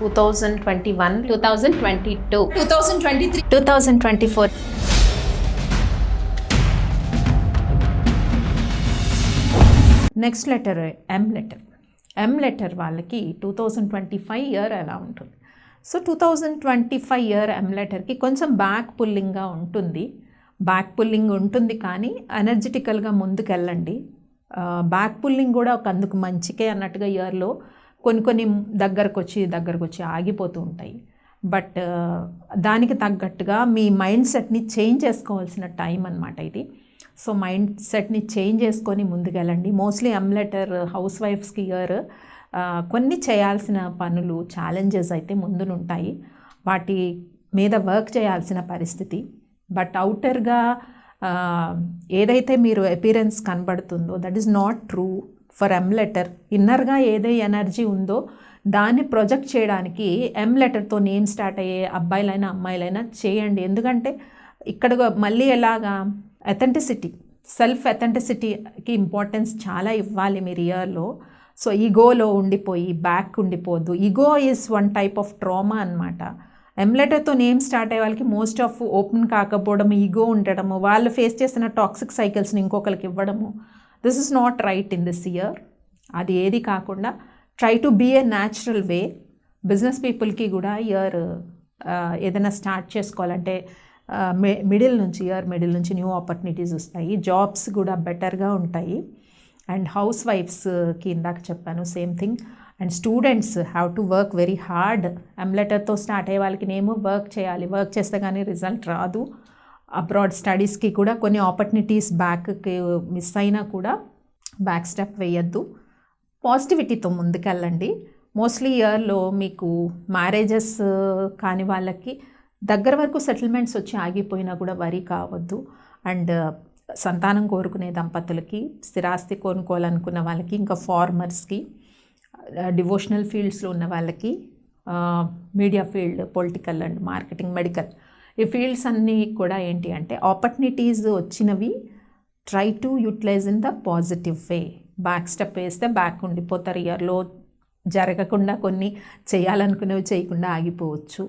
Two thousand twenty one two thousand twenty two two thousand twenty three two thousand twenty four next letter M letter M letter వాళ్ళకి two thousand twenty five year ఎలా ఉంటుంది? So two thousand twenty five year M లెటర్కి కొంచెం back పుల్లింగ్గా ఉంటుంది. Back pulling ఉంటుంది కానీ ఎనర్జెటికల్గా ముందుకెళ్ళండి. బ్యాక్ పుల్లింగ్ కూడా ఒక అందుకు మంచికే అన్నట్టుగా ఇయర్లో కొన్ని కొన్ని దగ్గరకు వచ్చి దగ్గరకు వచ్చి ఆగిపోతూ ఉంటాయి. బట్ దానికి తగ్గట్టుగా మీ మైండ్ సెట్ని చేంజ్ చేసుకోవాల్సిన టైం అనమాట ఇది. సో మైండ్ సెట్ని చేంజ్ చేసుకొని ముందుకెళ్ళండి. మోస్ట్లీ ఎంలెటర్ హౌస్ వైఫ్స్కి ఇయర్ కొన్ని చేయాల్సిన పనులు ఛాలెంజెస్ అయితే ముందునుంటాయి. వాటి మీద వర్క్ చేయాల్సిన పరిస్థితి. బట్ అవుటర్గా ఏదైతే మీరు appearance కనబడుతుందో that is not true. For M letter ఇన్నర్గా ఏదే ఎనర్జీ ఉందో దాన్ని ప్రొజెక్ట్ చేయడానికి ఎం లెటర్తో నేమ్ స్టార్ట్ అయ్యే అబ్బాయిలైనా అమ్మాయిలైనా చేయండి. ఎందుకంటే ఇక్కడ మళ్ళీ ఎలాగా? అథెంటిసిటీ సెల్ఫ్ అథెంటిసిటీకి ఇంపార్టెన్స్ చాలా ఇవ్వాలి మీరు ఇయర్లో సో ఈగోలో ఉండిపోయి back ఉండిపోద్దు ego is one type of trauma అనమాట ఎంలెటర్తో నేమ్ స్టార్ట్ అయ్యే వాళ్ళకి మోస్ట్ ఆఫ్ ఓపెన్ కాకపోవడం ఈగో ఉండడము వాళ్ళు ఫేస్ చేసిన టాక్సిక్ సైకిల్స్ని ఇంకొకరికి ఇవ్వడము this is not right in this year అది ఏది కాకుండా try to be a natural way business పీపుల్కి కూడా ఇయర్ ఏదైనా స్టార్ట్ చేసుకోవాలంటే మిడిల్ నుంచి ఇయర్ మిడిల్ నుంచి న్యూ ఆపర్చునిటీస్ వస్తాయి. జాబ్స్ కూడా బెటర్గా ఉంటాయి. అండ్ హౌస్ వైఫ్స్కి ఇందాక చెప్పాను same thing and students have to work very hard ఎంలెటర్తో start అయ్యే వాళ్ళకి నేమో వర్క్ చేయాలి. వర్క్ చేస్తే కానీ రిజల్ట్ రాదు. అబ్రాడ్ స్టడీస్కి కూడా కొన్ని ఆపర్చునిటీస్ బ్యాక్కి మిస్ అయినా కూడా బ్యాక్ స్టెప్ వేయద్దు. పాజిటివిటీతో ముందుకెళ్ళండి. మోస్ట్లీ ఇయర్లో మీకు మ్యారేజెస్ కాని వాళ్ళకి దగ్గర వరకు సెటిల్మెంట్స్ వచ్చి ఆగిపోయినా కూడా వరి కావద్దు. అండ్ సంతానం కోరుకునే దంపతులకి స్థిరాస్తి కొనుక్కోవాలనుకున్న వాళ్ళకి ఇంకా ఫార్మర్స్కి డివోషనల్ ఫీల్డ్స్లో ఉన్న వాళ్ళకి media field political and marketing medical ఈ ఫీల్డ్స్ అన్నీ కూడా ఏంటి అంటే ఆపర్చునిటీస్ వచ్చినవి try to utilise in the positive way back step వేస్తే బ్యాక్ ఉండిపోతారు. ఇయర్లో జరగకుండా కొన్ని చేయాలనుకునేవి చేయకుండా ఆగిపోవచ్చు.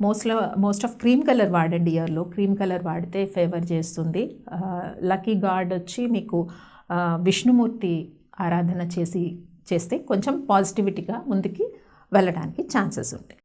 మోస్ట్లో మోస్ట్ ఆఫ్ క్రీమ్ కలర్ వాడండి ఇయర్లో క్రీమ్ కలర్ వాడితే ఫేవర్ చేస్తుంది. లక్కీ గాడ్ వచ్చి మీకు విష్ణుమూర్తి ఆరాధన చేసి చేస్తే కొంచెం పాజిటివిటీగా ముందుకి వెళ్ళడానికి ఛాన్సెస్ ఉంటాయి.